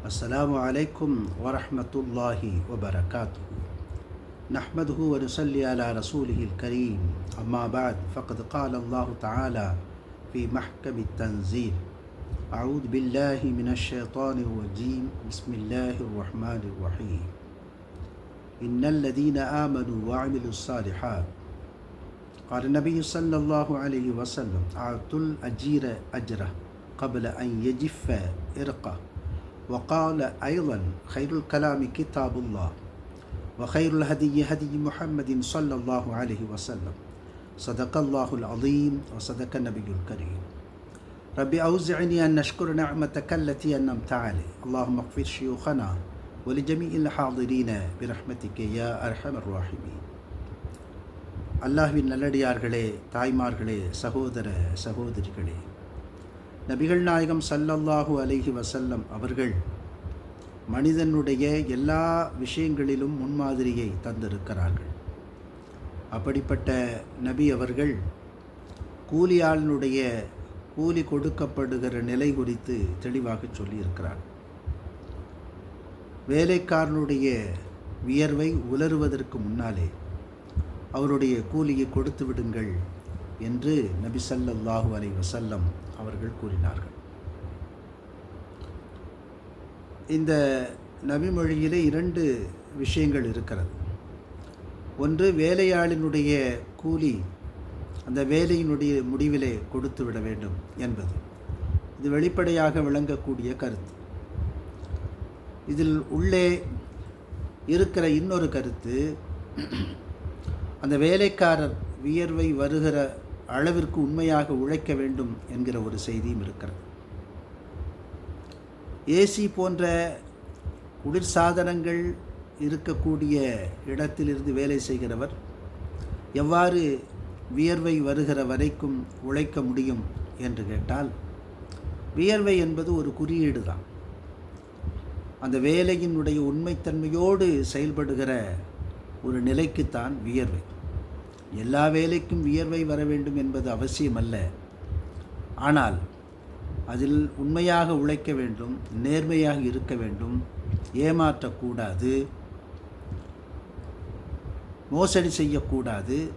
السلام عليكم ورحمة الله وبركاته. نحمده ونصلي على رسوله الكريم. أما بعد فقد قال الله تعالى في محكم التنزيل أعوذ بالله من الشيطان الرجيم. بسم الله الرحمن الرحيم. إن الذين آمنوا وعملوا الصالحات قال النبي صلى الله عليه وسلم أعطوا الأجير أجره قبل أن يجف إرقه. وقال أيضا خير الكلام كتاب الله وخير الهدي هدي محمد صلى الله عليه وسلم صدق الله العظيم وصدق النبي الكريم ربي أوزعني أن نشكر نعمتك التي أنعمت علي اللهم اغفر شيوخنا ولجميع الحاضرين برحمتك يا أرحم الراحمين அல்லாஹ்வின் நல்லடியார்களே தாய்மார்களே சகோதர சகோதரிகளே நபிகள் நாயகம் சல்லல்லாஹு அலைஹி வசல்லம் அவர்கள் மனிதனுடைய எல்லா விஷயங்களிலும் முன்மாதிரியை தந்திருக்கிறார்கள். அப்படிப்பட்ட நபி அவர்கள் கூலியாளனுடைய கூலி கொடுக்கப்படுகிற நிலை குறித்து தெளிவாக சொல்லியிருக்கிறார். வேலைக்காரனுடைய வியர்வை உலருவதற்கு முன்னாலே அவருடைய கூலியை கொடுத்து விடுங்கள் என்று நபிசல்லாஹூ அலை வசல்லம் அவர்கள் கூறினார்கள். இந்த நபிமொழியிலே இரண்டு விஷயங்கள் இருக்கிறது. ஒன்று வேலையாளினுடைய கூலி அந்த வேலையினுடைய முடிவிலே கொடுத்து விட வேண்டும் என்பது. இது வெளிப்படையாக விளங்கக்கூடிய கருத்து. இதில் உள்ளே இருக்கிற இன்னொரு கருத்து அந்த வேலைக்காரர் வியர்வை வருகிற அளவிற்கு உண்மையாக உழைக்க வேண்டும் என்கிற ஒரு செய்தியும் இருக்கிறது. ஏசி போன்ற குளிர்சாதனங்கள் இருக்கக்கூடிய இடத்திலிருந்து வேலை செய்கிறவர் எவ்வாறு வியர்வை வருகிற வரைக்கும் உழைக்க முடியும் என்று கேட்டால் வியர்வை என்பது ஒரு குறியீடு தான். அந்த வேலையினுடைய உண்மைத்தன்மையோடு செயல்படுகிற ஒரு நிலைக்குத்தான் வியர்வை. எல்லா வேலைக்கும் வியர்வை வர வேண்டும் என்பது அவசியமல்ல. ஆனால் அதில் உண்மையாக உழைக்க வேண்டும் நேர்மையாக இருக்க வேண்டும் ஏமாற்றக்கூடாது மோசடி செய்யக்கூடாது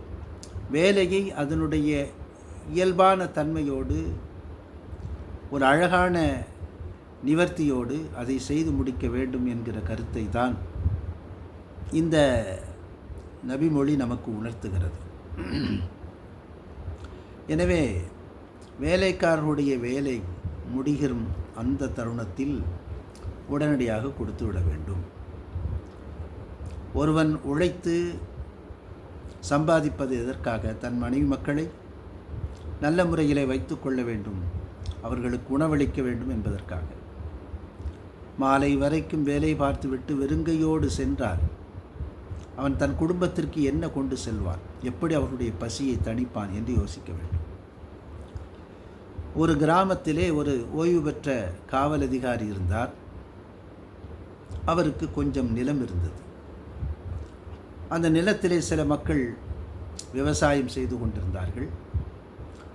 வேலையை அதனுடைய இயல்பான தன்மையோடு ஒரு அழகான நிவர்த்தியோடு அதை செய்து முடிக்க வேண்டும் என்கிற கருத்தை தான் இந்த நபிமொழி நமக்கு உணர்த்துகிறது. எனவே வேலைக்காரருடைய வேலை முடிகிறும் அந்த தருணத்தில் உடனடியாக கொடுத்து விட வேண்டும். ஒருவன் உழைத்து சம்பாதிப்பது எதற்காக? தன் மனைவி மக்களை நல்ல முறையிலே வைத்து கொள்ள வேண்டும். அவர்களுக்கு உணவளிக்க வேண்டும் என்பதற்காக. மாலை வரைக்கும் வேலை பார்த்துவிட்டு வெறுங்கையோடு சென்றார். அவன் தன் குடும்பத்திற்கு என்ன கொண்டு செல்வான்? எப்படி அவர்களுடைய பசியை தணிப்பான் என்று யோசிக்க வேண்டும். ஒரு கிராமத்திலே ஒரு ஓய்வு பெற்ற காவல் அதிகாரி இருந்தார். அவருக்கு கொஞ்சம் நிலம் இருந்தது. அந்த நிலத்திலே சில மக்கள் விவசாயம் செய்து கொண்டிருந்தார்கள்.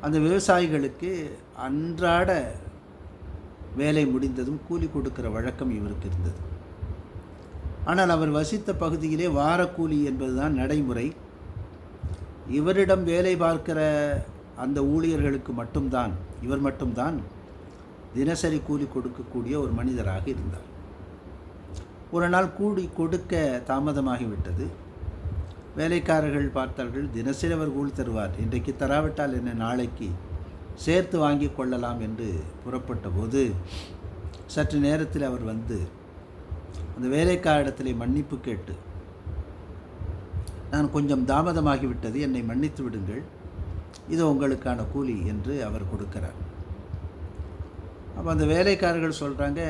அந்த விவசாயிகளுக்கு அன்றாட வேலை முடிந்ததும் கூலி கொடுக்கிற வழக்கம் இவருக்கு இருந்தது. ஆனால் அவர் வசித்த பகுதியிலே வாரக்கூலி என்பதுதான் நடைமுறை. இவரிடம் வேலை பார்க்கிற அந்த ஊழியர்களுக்கு மட்டும்தான் இவர் மட்டும்தான் தினசரி கூலி கொடுக்கக்கூடிய ஒரு மனிதராக இருந்தார். ஒரு நாள் கூலி கொடுக்க தாமதமாகிவிட்டது. வேலைக்காரர்கள் பார்த்தார்கள் தினசரி அவர் கூலி தருவார். இன்றைக்கு தராவிட்டால் என்ன நாளைக்கு சேர்த்து வாங்கி கொள்ளலாம் என்று புறப்பட்ட போது சற்று நேரத்தில் அவர் வந்து அந்த வேலைக்காரிடத்திலே மன்னிப்பு கேட்டு நான் கொஞ்சம் தாமதமாகிவிட்டது என்னை மன்னித்து விடுங்கள். இது உங்களுக்கான கூலி என்று அவர் கொடுக்கிறார். அப்போ அந்த வேலைக்காரர்கள் சொல்கிறாங்க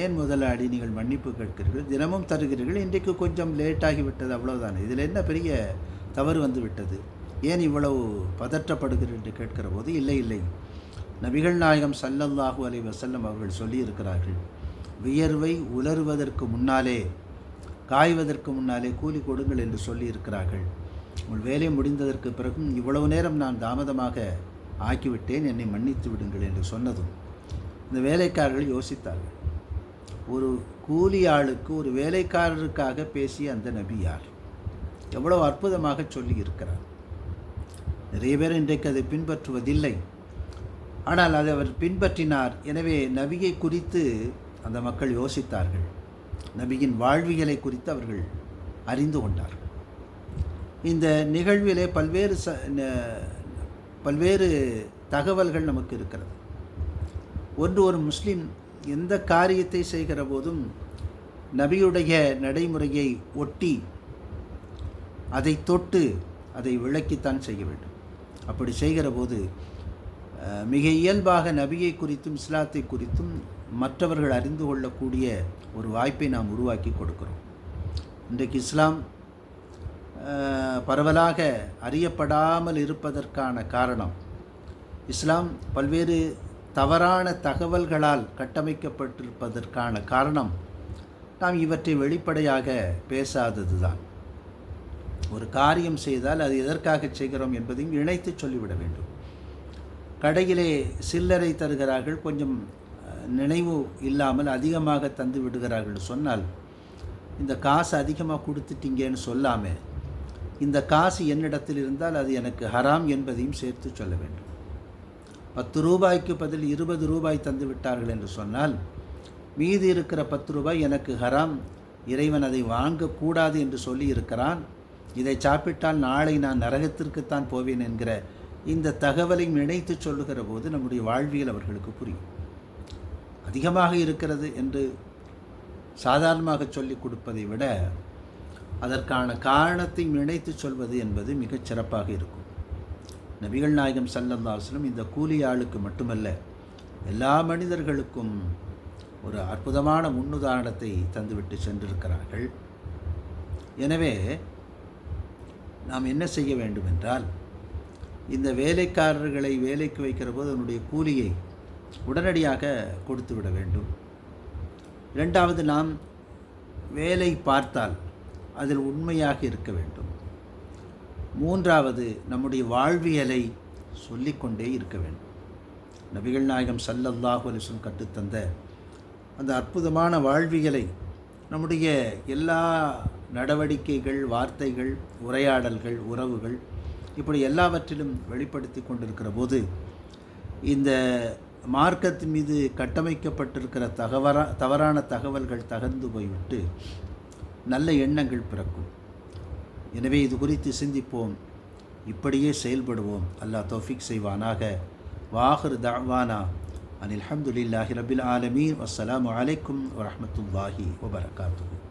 ஏன் முதலாளி நீங்கள் மன்னிப்பு கேட்கிறீர்கள்? தினமும் தருகிறீர்கள். இன்றைக்கு கொஞ்சம் லேட்டாகிவிட்டது அவ்வளோதானே இதில் என்ன பெரிய தவறு வந்து விட்டது ஏன் இவ்வளவு பதற்றப்படுகிறீர்கள்? என்று கேட்கிற போது இல்லை இல்லை. நபிகள் நாயகம் சல்லல்லாஹு அலை வசல்லம் அவர்கள் சொல்லியிருக்கிறார்கள் வியர்வை உலருவதற்கு முன்னாலே காய்வதற்கு முன்னாலே கூலி கொடுங்கள் என்று சொல்லியிருக்கிறார்கள். உங்கள் வேலை முடிந்ததற்கு பிறகும் இவ்வளவு நேரம் நான் தாமதமாக ஆக்கிவிட்டேன் என்னை மன்னித்து விடுங்கள் என்று சொன்னதும் இந்த வேலைக்காரர்கள் யோசித்தார்கள். ஒரு கூலி ஆளுக்கு ஒரு வேலைக்காரருக்காக பேசிய அந்த நபியார் எவ்வளவு எவ்வளோ அற்புதமாக சொல்லி இருக்கிறார் நிறைய பேர் இன்றைக்கு அதை பின்பற்றுவதில்லை. ஆனால் அதை அவர் பின்பற்றினார். எனவே நபியை குறித்து அந்த மக்கள் யோசித்தார்கள். நபியின் வாழ்வியலை குறித்து அவர்கள் அறிந்து கொண்டார்கள். இந்த நிகழ்விலே பல்வேறு ச பல்வேறு தகவல்கள் நமக்கு இருக்கிறது. ஒன்று ஒரு முஸ்லீம் எந்த காரியத்தை செய்கிற போதும் நபியுடைய நடைமுறையை ஒட்டி அதை தொட்டு அதை விளக்கித்தான் செய்ய வேண்டும். அப்படி செய்கிற போது மிக இயல்பாக நபியை குறித்தும் இஸ்லாத்தை குறித்தும் மற்றவர்கள் அறிந்து கொள்ளக்கூடிய ஒரு வாய்ப்பை நாம் உருவாக்கி கொடுக்கிறோம். இன்றைக்கு இஸ்லாம் பரவலாக அறியப்படாமல் இருப்பதற்கான காரணம் இஸ்லாம் பல்வேறு தவறான தகவல்களால் கட்டமைக்கப்பட்டிருப்பதற்கான காரணம் நாம் இவற்றை வெளிப்படையாக பேசாதது தான் ஒரு காரியம் செய்தால் அது எதற்காக செய்கிறோம் என்பதையும் இணைத்து சொல்லிவிட வேண்டும். கடையிலே சில்லறை தருகிறார்கள் கொஞ்சம் நினைவு இல்லாமல் அதிகமாக தந்து விடுகிறார்கள். சொன்னால் இந்த காசு அதிகமாக கொடுத்துட்டீங்கன்னு சொல்லாமல் இந்த காசு என்னிடத்தில் இருந்தால் அது எனக்கு ஹராம் என்பதையும் சேர்த்து சொல்ல வேண்டும். பத்து ரூபாய்க்கு பதில் இருபது ரூபாய் தந்து விட்டார்கள் என்று சொன்னால் மீதி இருக்கிற பத்து ரூபாய் எனக்கு ஹராம் இறைவன் அதை வாங்கக்கூடாது என்று சொல்லி இருக்கிறான். இதை சாப்பிட்டால் நாளை நான் நரகத்திற்குத்தான் போவேன் என்கிற இந்த தகவலையும் இணைத்து சொல்லுகிற போது நம்முடைய வாழ்வியல் அவர்களுக்கு புரியும். அதிகமாக இருக்கிறது என்று சாதாரணமாக சொல்லிக் கொடுப்பதை விட அதற்கான காரணத்தை நினைத்து சொல்வது என்பது மிகச் சிறப்பாக இருக்கும். நபிகள் நாயகம் சல்லல்லாஸ்லம் இந்த கூலி ஆளுக்கு மட்டுமல்ல எல்லா மனிதர்களுக்கும் ஒரு அற்புதமான முன்னுதாரணத்தை தந்துவிட்டு சென்றிருக்கிறார்கள். எனவே நாம் என்ன செய்ய வேண்டும் என்றால் இந்த வேலைக்காரர்களை வேலைக்கு வைக்கிற போது அதனுடைய கூலியை உடனடியாக கொடுத்துவிட வேண்டும். இரண்டாவது நாம் வேலை பார்த்தால் அதில் உண்மையாக இருக்க வேண்டும். மூன்றாவது நம்முடைய வாழ்வியலை சொல்லிக்கொண்டே இருக்க வேண்டும். நபிகள் நாயகம் சல்லல்லாஹு அலிஸ்லம் கற்றுத்தந்த அந்த அற்புதமான வாழ்வியலை நம்முடைய எல்லா நடவடிக்கைகள் வார்த்தைகள் உரையாடல்கள் உறவுகள் இப்படி எல்லாவற்றிலும் வெளிப்படுத்தி கொண்டிருக்கிற போது இந்த மார்க்கத்தின் மீது கட்டமைக்கப்பட்டிருக்கிற தகவரா தவறான தகவல்கள் தகர்ந்து போய்விட்டு நல்ல எண்ணங்கள் பிறக்கும். எனவே இது குறித்து சிந்திப்போம். இப்படியே செயல்படுவோம். அல்லாஹ் தோஃபிக் செய்வானாக. வாஹர் தாவானா அனில் அஹமதுல்லாஹி ரபில் ஆலமீன். அஸ்ஸலாமு அலைக்கும் வரமத்துல்லாஹி வபரகாத்து